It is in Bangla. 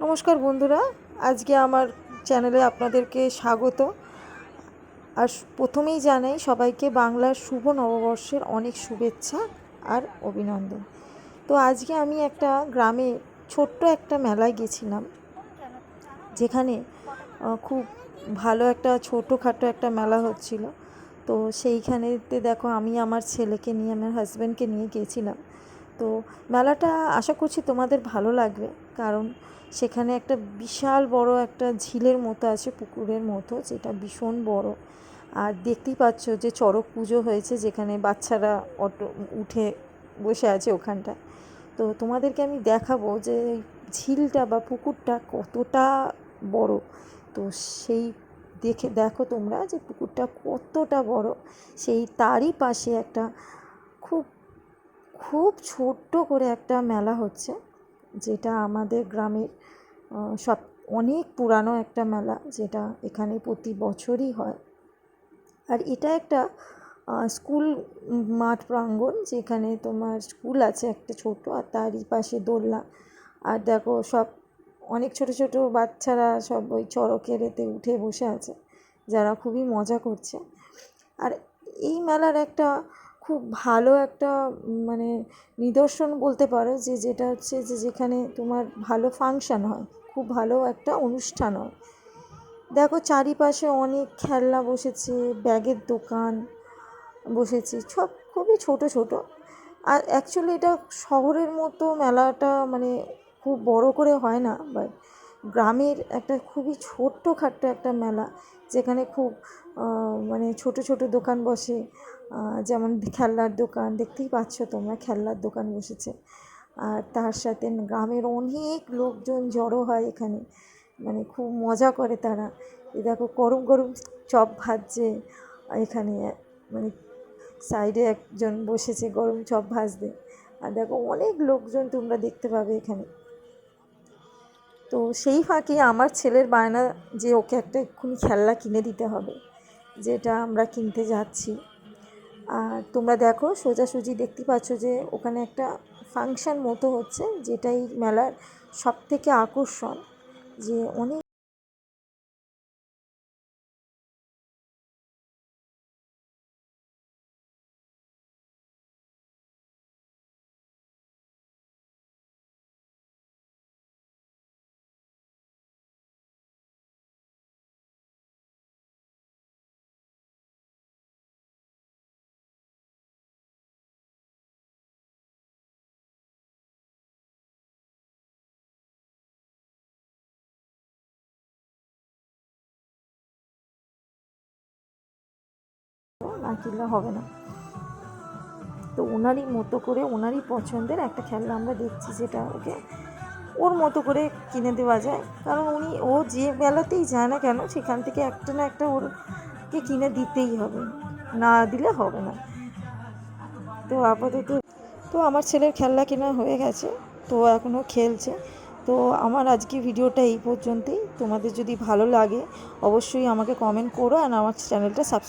নমস্কার বন্ধুরা, আজকে আমার চ্যানেলে আপনাদেরকে স্বাগত। আর প্রথমেই জানাই সবাইকে বাংলার শুভ নববর্ষের অনেক শুভেচ্ছা আর অভিনন্দন। তো আজকে আমি একটা গ্রামে ছোট্ট একটা মেলায় গেছিলাম, যেখানে খুব ভালো একটা ছোটোখাটো একটা মেলা হচ্ছিল। তো সেইখানেতে দেখো আমি আমার ছেলেকে নিয়ে, আমার হাজব্যান্ডকে নিয়ে গিয়েছিলাম তো মেলাটা আশা করছি তোমাদের ভালো লাগবে। কারণ সেখানে একটা বিশাল বড় একটা ঝিলের মতো আছে, পুকুরের মতো, যেটা ভীষণ বড়। আর দেখতেই পাচ্ছ যে চড়ক পুজো হয়েছে, যেখানে বাচ্চারা অটো, উঠে বসে আছে ওখানটায়। তো তোমাদেরকে আমি দেখাবো যে ঝিলটা বা পুকুরটা কতটা বড়। তো সেই দেখে, দেখো তোমরা যে পুকুরটা কতটা বড়। সেই তারই পাশে একটা খুব খুব ছোট্ট করে একটা মেলা হচ্ছে, যেটা আমাদের গ্রামের সব অনেক পুরানো একটা মেলা, যেটা এখানে প্রতি বছরই হয়। আর এটা একটা স্কুল মাঠ প্রাঙ্গণ, যেখানে তোমার স্কুল আছে একটা ছোট, আর তারই পাশে দোলনা। আর দেখো, সব অনেক ছোট ছোট বাচ্চারা সব ওই চড়কের এতে উঠে বসে আছে, যারা খুবই মজা করছে। আর এই মেলার একটা খুব ভালো একটা মানে নিদর্শন বলতে পারো যে যেটা হচ্ছে যে যেখানে তোমার ভালো ফাংশন হয়, খুব ভালো একটা অনুষ্ঠান হয়। দেখো চারিপাশে অনেক খেলনা বসেছে, ব্যাগের দোকান বসেছে, সব খুবই ছোট ছোট। আর অ্যাকচুয়ালি এটা শহরের মতো মেলাটা মানে খুব বড় করে হয় না বাট গ্রামের একটা খুবই ছোট্ট খাট্ট একটা মেলা। যেখানে খুব মানে ছোট ছোট দোকান বসে যেমন খেলনার দোকান, দেখতেই পাচ্ছ তোমরা খেলনার দোকান বসেছে। আর তার সাথে গ্রামের অনেক লোকজন জড়ো হয় এখানে মানে খুব মজা করে তারা। এ দেখো গরম গরম চপ ভাজছে এখানে মানে সাইডে একজন বসেছে গরম চপ ভাজতে। আর দেখো অনেক লোকজন তোমরা দেখতে পাবে এখানে। তো সেই ফাঁকে আমার ছেলের বায়না যে ওকে একটা এক্ষুনি খেলনা কিনে দিতে হবে, যেটা আমরা কিনতে যাচ্ছি। আর তোমরা দেখো, সোজাসুজি দেখতে পাচ্ছ যে ওখানে একটা ফাংশন মতো হচ্ছে, যেটাই মেলার সব থেকে আকর্ষণ যে অনেক না হবে না। তো ওনারই মতো করে ওনারই পছন্দের একটা খেলনা আমরা দেখছি যেটা ওকে ওর মতো করে কিনে দেওয়া যায়। কারণ উনি, ও যে বেলাতেই যায় না কেন, সেখান থেকে একটা না একটা ওরকে কিনে দিতেই হবে। না দিলে হবে না। তো আপাতত, তো আমার ছেলের খেলনা কেনা হয়ে গেছে, তো এখনও খেলছে। তো আমার আজকে ভিডিওটা এই পর্যন্তই। তোমাদের যদি ভালো লাগে, অবশ্যই আমাকে কমেন্ট করো আর আমার চ্যানেলটা সাবস্ক্রাইব